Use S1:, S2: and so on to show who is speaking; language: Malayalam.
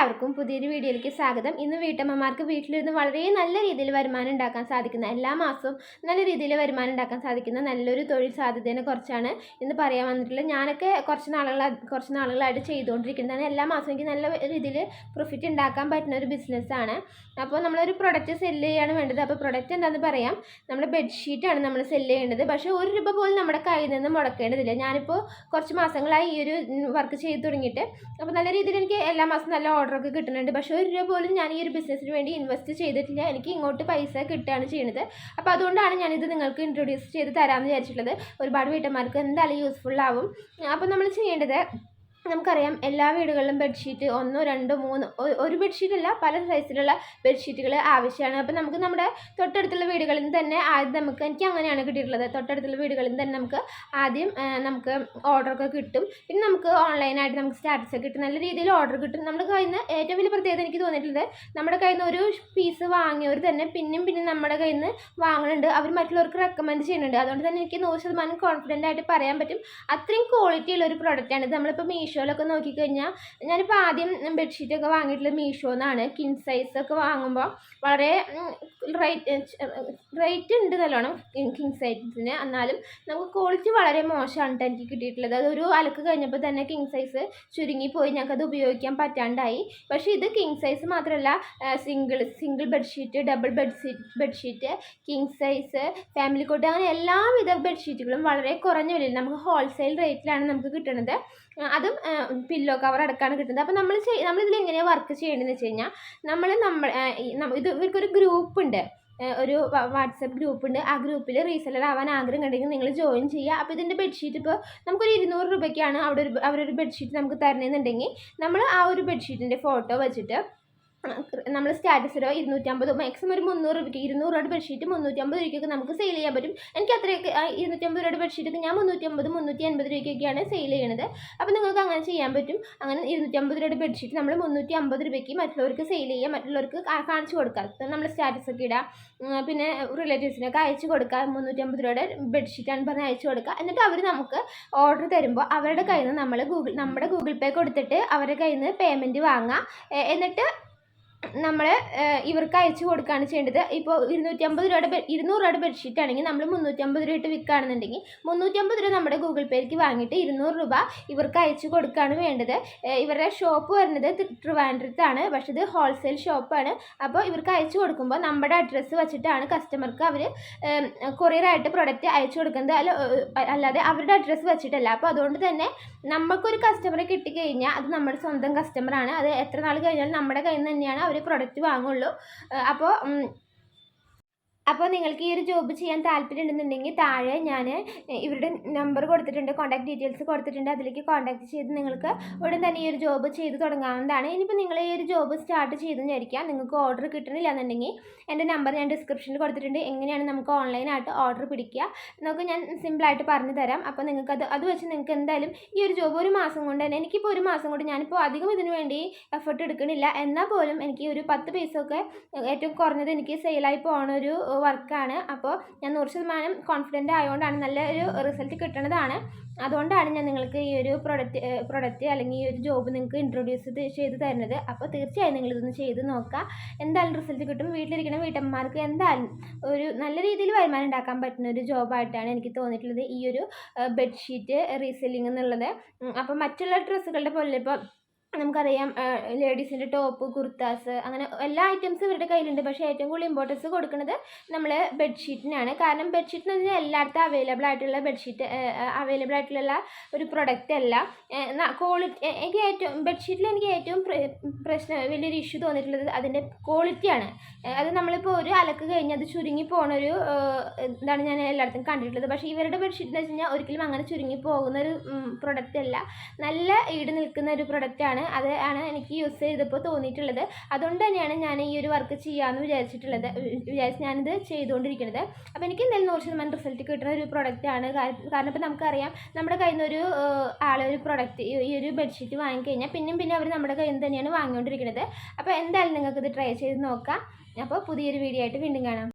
S1: എല്ലാവർക്കും പുതിയൊരു വീഡിയോയിലേക്ക് സ്വാഗതം. ഇന്ന് വീട്ടമ്മമാർക്ക് വീട്ടിലിരുന്ന് വളരെ നല്ല രീതിയിൽ വരുമാനം ഉണ്ടാക്കാൻ സാധിക്കുന്ന എല്ലാ മാസവും നല്ല രീതിയിൽ വരുമാനം ഉണ്ടാക്കാൻ സാധിക്കുന്ന നല്ലൊരു തൊഴിൽ സാധ്യതയെ കുറിച്ചാണ് ഇന്ന് പറയാൻ വന്നിട്ടുള്ളത്. ഞാനൊക്കെ കുറച്ച് നാളുകളായി കുറച്ച് നാളുകളായിട്ട് ചെയ്തുകൊണ്ടിരിക്കുന്നതാണ്. എല്ലാ മാസവും എനിക്ക് നല്ല രീതിയിൽ പ്രോഫിറ്റ് ഉണ്ടാക്കാൻ പറ്റുന്ന ഒരു ബിസിനസ്സാണ് അപ്പോൾ നമ്മളൊരു പ്രൊഡക്റ്റ് സെല്ല് ചെയ്യാണ് വേണ്ടത്. അപ്പോൾ പ്രൊഡക്റ്റ് എന്താണെന്ന് പറയാം. നമ്മൾ ബെഡ്ഷീറ്റാണ് നമ്മൾ സെല്ല് ചെയ്യേണ്ടത്. പക്ഷേ ഒരു രൂപ പോലും നമ്മുടെ കയ്യിൽ നിന്ന് മുടക്കേണ്ടതില്ല. ഞാനിപ്പോൾ കുറച്ച് മാസങ്ങളായി ഈ ഒരു വർക്ക് ചെയ്ത് തുടങ്ങിയിട്ട്. അപ്പോൾ നല്ല രീതിയിൽ എനിക്ക് എല്ലാ മാസവും നല്ല ഓർഡറൊക്കെ കിട്ടുന്നുണ്ട്. പക്ഷേ ഒരു രൂപ പോലും ഞാൻ ഈ ഒരു ബിസിനസ്സിന് വേണ്ടി ഇൻവെസ്റ്റ് ചെയ്തിട്ടില്ല. എനിക്ക് ഇങ്ങോട്ട് പൈസ കിട്ടുകയാണ് ചെയ്യുന്നത് അപ്പോൾ അതുകൊണ്ടാണ് ഞാനിത് നിങ്ങൾക്ക് ഇൻട്രൊഡ്യൂസ് ചെയ്ത് തരാമെന്ന് വിചാരിച്ചിട്ടുള്ളത്. ഒരുപാട് വീട്ടന്മാർക്ക് എന്തായാലും യൂസ്ഫുൾ ആവും. അപ്പോൾ നമ്മൾ ചെയ്യേണ്ടത് നമുക്കറിയാം എല്ലാ വീടുകളിലും ബെഡ്ഷീറ്റ് ഒന്നോ രണ്ടോ മൂന്നോ ഒരു ബെഡ്ഷീറ്റ് അല്ല പല സൈസിലുള്ള ബെഡ്ഷീറ്റുകൾ ആവശ്യമാണ്. അപ്പോൾ നമുക്ക് നമ്മുടെ തൊട്ടടുത്തുള്ള വീടുകളിൽ നിന്ന് തന്നെ ആദ്യം നമുക്ക് എനിക്ക് അങ്ങനെയാണ് കിട്ടിയിട്ടുള്ളത്. തൊട്ടടുത്തുള്ള വീടുകളിൽ നിന്ന് തന്നെ നമുക്ക് ആദ്യം നമുക്ക് ഓർഡറൊക്കെ കിട്ടും. പിന്നെ നമുക്ക് ഓൺലൈനായിട്ട് നമുക്ക് സ്റ്റാറ്റസ് ഒക്കെ കിട്ടും. നല്ല രീതിയിൽ ഓർഡർ കിട്ടും. നമ്മുടെ കയ്യിൽ നിന്ന് ഏറ്റവും വലിയ പ്രത്യേകത എനിക്ക് തോന്നിയിട്ടുള്ളത് നമ്മുടെ കയ്യിൽ നിന്ന് ഒരു പീസ് വാങ്ങിയവർ തന്നെ പിന്നെയും പിന്നെ നമ്മുടെ കയ്യിൽ നിന്ന് വാങ്ങുന്നുണ്ട് അവർ മറ്റുള്ളവർക്ക് റെക്കമെൻഡ് ചെയ്യുന്നുണ്ട്. അതുകൊണ്ട് തന്നെ എനിക്ക് നൂറ് ശതമാനം കോൺഫിഡന്റ് ആയിട്ട് പറയാൻ പറ്റും. അത്രയും ക്വാളിറ്റി ഉള്ള ഒരു പ്രോഡക്റ്റാണ് നമ്മളിപ്പോൾ മീഷോ മീഷോയിലൊക്കെ നോക്കിക്കഴിഞ്ഞാൽ ഞാനിപ്പോൾ ആദ്യം ബെഡ്ഷീറ്റൊക്കെ വാങ്ങിയിട്ടുള്ളത് മീഷോ എന്നാണ് കിൻ ഒക്കെ വാങ്ങുമ്പോൾ വളരെ റേറ്റ് റേറ്റ് ഉണ്ട് നല്ലോണം കിങ് സൈസിന് എന്നാലും നമുക്ക് ക്വാളിറ്റി വളരെ മോശമാണ് എനിക്ക് കിട്ടിയിട്ടുള്ളത്. അതൊരു അലക്ക് കഴിഞ്ഞപ്പോൾ തന്നെ കിങ് സൈസ് ചുരുങ്ങിപ്പോയി. ഞങ്ങൾക്കത് ഉപയോഗിക്കാൻ പറ്റാണ്ടായി. പക്ഷേ ഇത് കിങ് സൈസ് മാത്രമല്ല single single bedsheet double bedsheet bedsheet king size family cot അങ്ങനെ എല്ലാവിധ ബെഡ്ഷീറ്റുകളും വളരെ കുറഞ്ഞ വിലയിൽ നമുക്ക് ഹോൾസെയിൽ റേറ്റിലാണ് നമുക്ക് കിട്ടുന്നത് അതും പില്ലോ കവർ അടക്കാണ് കിട്ടുന്നത്. അപ്പോൾ നമ്മൾ നമ്മളിതിൽ എങ്ങനെയാണ് വർക്ക് ചെയ്യേണ്ടതെന്ന് വെച്ച് കഴിഞ്ഞാൽ നമ്മൾ നമ്മൾ ഇത് ഇവർക്കൊരു ഗ്രൂപ്പ് ഉണ്ട്. ഒരു വാട്സപ്പ് ഗ്രൂപ്പ് ഉണ്ട്. ആ ഗ്രൂപ്പിൽ റീസെല്ലർ ആവാൻ ആഗ്രഹം ഉണ്ടെങ്കിൽ നിങ്ങൾ ജോയിൻ ചെയ്യുക. അപ്പോൾ ഇതിന്റെ ബെഡ്ഷീറ്റ് ഇപ്പോൾ നമുക്കൊരു ഇരുന്നൂറ് രൂപയ്ക്കാണ് അവിടെ ഒരു അവരൊരു ബെഡ്ഷീറ്റ് നമുക്ക് തരണമെന്നുണ്ടെങ്കിൽ നമ്മൾ ആ ഒരു ബെഡ്ഷീറ്റിന്റെ ഫോട്ടോ വെച്ചിട്ട് നമ്മൾ സ്റ്റാറ്റസ് ഇടുക. ഇരുന്നൂറ്റമ്പത് മാക്സിമം ഒരു മുന്നൂറ് രൂപയ്ക്ക് ഇരുന്നൂറ് രൂപയുടെ ബെഡ്ഷീറ്റ് മുന്നൂറ്റമ്പത് രൂപയ്ക്കൊക്കെ നമുക്ക് സെയിൽ ചെയ്യാൻ പറ്റും. എനിക്ക് അത്രയൊക്കെ ഇരുന്നൂറ്റമ്പത് രൂപയുടെ ബെഡ്ഷീറ്റൊക്കെ ഞാൻ മുന്നൂറ്റമ്പത് മുന്നൂറ്റി അൻപത് രൂപയ്ക്കൊക്കെയാണ് സെയിൽ ചെയ്യുന്നത് അപ്പോൾ നിങ്ങൾക്ക് അങ്ങനെ ചെയ്യാൻ പറ്റും. അങ്ങനെ ഇരുന്നൂറ്റമ്പത് രൂപയുടെ ബെഡ്ഷീറ്റ് നമ്മൾ മുന്നൂറ്റി അമ്പത് രൂപയ്ക്ക് മറ്റുള്ളവർക്ക് സെയിൽ ചെയ്യാം. മറ്റുള്ളവർക്ക് കാണിച്ചു കൊടുക്കാം. നമ്മൾ സ്റ്റാറ്റസ് ഒക്കെ ഇടാം. പിന്നെ റിലേറ്റീവ്സിനൊക്കെ അയച്ചു കൊടുക്കുക മുന്നൂറ്റമ്പത് രൂപയുടെ ബെഡ്ഷീറ്റാണ് പറഞ്ഞ് അയച്ചു കൊടുക്കുക. എന്നിട്ട് അവർ നമുക്ക് ഓർഡർ തരുമ്പോൾ അവരുടെ കയ്യിൽ നിന്ന് നമ്മൾ ഗൂഗിൾ നമ്മുടെ ഗൂഗിൾ പേ കൊടുത്തിട്ട് അവരുടെ കയ്യിൽ നിന്ന് പേയ്മെന്റ് വാങ്ങാം എന്നിട്ട് നമ്മൾ ഇവർക്ക് അയച്ചു കൊടുക്കുകയാണ് ചെയ്യേണ്ടത്. ഇപ്പോൾ ഇരുന്നൂറ്റമ്പത് രൂപയുടെ ഇരുന്നൂറ് രൂപയുടെ ബെഡ്ഷീറ്റ് ആണെങ്കിൽ നമ്മൾ മുന്നൂറ്റമ്പത് രൂപ ഇട്ട് വിൽക്കുകയാണെന്നുണ്ടെങ്കിൽ മുന്നൂറ്റമ്പത് രൂപ നമ്മുടെ ഗൂഗിൾ പേക്ക് വാങ്ങിയിട്ട് ഇരുന്നൂറ് രൂപ ഇവർക്ക് അയച്ചു കൊടുക്കുകയാണ് വേണ്ടത്. ഇവരുടെ ഷോപ്പ് വരുന്നത് ട്രിവാൻഡ്രത്താണ്. പക്ഷേ ഇത് ഹോൾസെയിൽ ഷോപ്പാണ്. അപ്പോൾ ഇവർക്ക് അയച്ചു കൊടുക്കുമ്പോൾ നമ്മുടെ അഡ്രസ്സ് വെച്ചിട്ടാണ് കസ്റ്റമർക്ക് അവർ കൊറിയറായിട്ട് പ്രൊഡക്റ്റ് അയച്ചു കൊടുക്കുന്നത്. അല്ല അല്ലാതെ അവരുടെ അഡ്രസ്സ് വെച്ചിട്ടല്ല. അപ്പോൾ അതുകൊണ്ട് തന്നെ നമുക്കൊരു കസ്റ്റമറെ കിട്ടിക്കഴിഞ്ഞാൽ അത് നമ്മുടെ സ്വന്തം കസ്റ്റമറാണ് അത് എത്ര നാൾ കഴിഞ്ഞാലും നമ്മുടെ കയ്യിൽ നിന്ന് തന്നെയാണ് അവർ പ്രൊഡക്റ്റ് വാങ്ങുള്ളൂ. അപ്പോൾ അപ്പോൾ നിങ്ങൾക്ക് ഈ ഒരു ജോബ് ചെയ്യാൻ താല്പര്യമുണ്ടെന്നുണ്ടെങ്കിൽ താഴെ ഞാൻ ഇവരുടെ നമ്പർ കൊടുത്തിട്ടുണ്ട് കോൺടാക്ട് ഡീറ്റെയിൽസ് കൊടുത്തിട്ടുണ്ട്. അതിലേക്ക് കോൺടാക്ട് ചെയ്ത് നിങ്ങൾക്ക് ഉടൻ തന്നെ ഈ ഒരു ജോബ് ചെയ്ത് തുടങ്ങാവുന്നതാണ്. ഇനിയിപ്പോൾ നിങ്ങൾ ഈ ഒരു ജോബ് സ്റ്റാർട്ട് ചെയ്തെന്ന് വിചാരിക്കുക. നിങ്ങൾക്ക് ഓർഡർ കിട്ടണില്ല എന്നുണ്ടെങ്കിൽ എന്റെ നമ്പർ ഞാൻ ഡിസ്ക്രിപ്ഷനിൽ കൊടുത്തിട്ടുണ്ട്. എങ്ങനെയാണ് നമുക്ക് ഓൺലൈനായിട്ട് ഓർഡർ പിടിക്കുക? എന്നൊക്കെ ഞാൻ സിമ്പിളായിട്ട് പറഞ്ഞു തരാം. അപ്പോൾ നിങ്ങൾക്ക് അത് അത് വെച്ച് നിങ്ങൾക്ക് എന്തായാലും ഈ ഒരു ജോബ് ഒരു മാസം കൊണ്ട് തന്നെ എനിക്കിപ്പോൾ ഒരു മാസം കൊണ്ട് ഞാനിപ്പോൾ അധികം ഇതിനു വേണ്ടി എഫർട്ട് എടുക്കണില്ല. എന്നാൽ പോലും എനിക്ക് ഒരു പത്ത് പൈസയൊക്കെ ഏറ്റവും കുറഞ്ഞത് എനിക്ക് സെയിലായി പോകണ ഒരു വർക്കാണ്. അപ്പോൾ ഞാൻ നൂറ് ശതമാനം കോൺഫിഡന്റ് ആയതുകൊണ്ടാണ് നല്ലൊരു റിസൾട്ട് കിട്ടണതാണ്. അതുകൊണ്ടാണ് ഞാൻ നിങ്ങൾക്ക് ഈ ഒരു പ്രൊഡക്റ്റ് പ്രൊഡക്റ്റ് അല്ലെങ്കിൽ ഈ ഒരു ജോബ് നിങ്ങൾക്ക് ഇൻട്രൊഡ്യൂസ് ചെയ്ത് തരുന്നത്. അപ്പോൾ തീർച്ചയായും നിങ്ങൾ ഇതൊന്ന് ചെയ്ത് നോക്കുക. എന്തായാലും റിസൾട്ട് കിട്ടും. വീട്ടിലിരിക്കുന്ന വീട്ടമ്മമാർക്ക് എന്തായാലും ഒരു നല്ല രീതിയിൽ വരുമാനം ഉണ്ടാക്കാൻ പറ്റുന്ന ഒരു ജോബായിട്ടാണ് എനിക്ക് തോന്നിയിട്ടുള്ളത് ഈ ഒരു ബെഡ്ഷീറ്റ് റീസെല്ലിംഗ് എന്നുള്ളത്. അപ്പോൾ മറ്റുള്ള ഡ്രസ്സുകളുടെ പോലെ ഇപ്പോൾ നമുക്കറിയാം ലേഡീസിന്റെ ടോപ്പ് കുർത്താസ് അങ്ങനെ എല്ലാ ഐറ്റംസും ഇവരുടെ കയ്യിലുണ്ട്. പക്ഷേ ഏറ്റവും കൂടുതൽ ഇമ്പോർട്ടൻസ് കൊടുക്കുന്നത് നമ്മൾ ബെഡ്ഷീറ്റിനാണ്. കാരണം ബെഡ്ഷീറ്റ് എന്ന് പറഞ്ഞാൽ എല്ലായിടത്തും അവൈലബിൾ ആയിട്ടുള്ള ബെഡ്ഷീറ്റ് അവൈലബിൾ ആയിട്ടുള്ള ഒരു പ്രൊഡക്റ്റ് അല്ല. ക്വാളിറ്റി എനിക്ക് ഏറ്റവും ബെഡ്ഷീറ്റിൽ എനിക്ക് ഏറ്റവും പ്രശ്നം വലിയൊരു ഇഷ്യൂ തോന്നിയിട്ടുള്ളത് അതിന്റെ ക്വാളിറ്റിയാണ് അത് നമ്മളിപ്പോൾ ഒരു അലക്ക് കഴിഞ്ഞ് അത് ചുരുങ്ങി പോണ ഒരു എന്താണ് ഞാൻ എല്ലായിടത്തും കണ്ടിട്ടുള്ളത്. പക്ഷേ ഇവരുടെ ബെഡ്ഷീറ്റ് എന്ന് വെച്ച് കഴിഞ്ഞാൽ ഒരിക്കലും അങ്ങനെ ചുരുങ്ങി പോകുന്ന ഒരു പ്രൊഡക്റ്റ് അല്ല. നല്ല ഈട് നിൽക്കുന്ന ഒരു പ്രൊഡക്റ്റാണ് ആണ്. അത് ആണ് എനിക്ക് യൂസ് ചെയ്തപ്പോൾ തോന്നിയിട്ടുള്ളത്. അതുകൊണ്ട് തന്നെയാണ് ഞാൻ ഈ ഒരു വർക്ക് ചെയ്യാമെന്ന് വിചാരിച്ചിട്ടുള്ളത്. വിചാരിച്ച് ഞാനിത് ചെയ്തുകൊണ്ടിരിക്കുന്നത് അപ്പോൾ എനിക്ക് എന്തായാലും നൂറ് ശതമാനം റിസൾട്ട് കിട്ടുന്ന ഒരു പ്രൊഡക്റ്റാണ് കാരണം ഇപ്പോൾ നമുക്കറിയാം നമ്മുടെ കയ്യിൽ നിന്ന് ഒരു ആളൊരു പ്രൊഡക്റ്റ് ഈ ഒരു ബെഡ്ഷീറ്റ് വാങ്ങിക്കഴിഞ്ഞാൽ പിന്നെയും പിന്നെ അവർ നമ്മുടെ കയ്യിൽ നിന്ന് തന്നെയാണ് വാങ്ങിക്കൊണ്ടിരിക്കുന്നത് അപ്പോൾ എന്തായാലും നിങ്ങൾക്കിത് ട്രൈ ചെയ്ത് നോക്കാം. അപ്പോൾ പുതിയൊരു വീഡിയോ ആയിട്ട് വീണ്ടും കാണാം.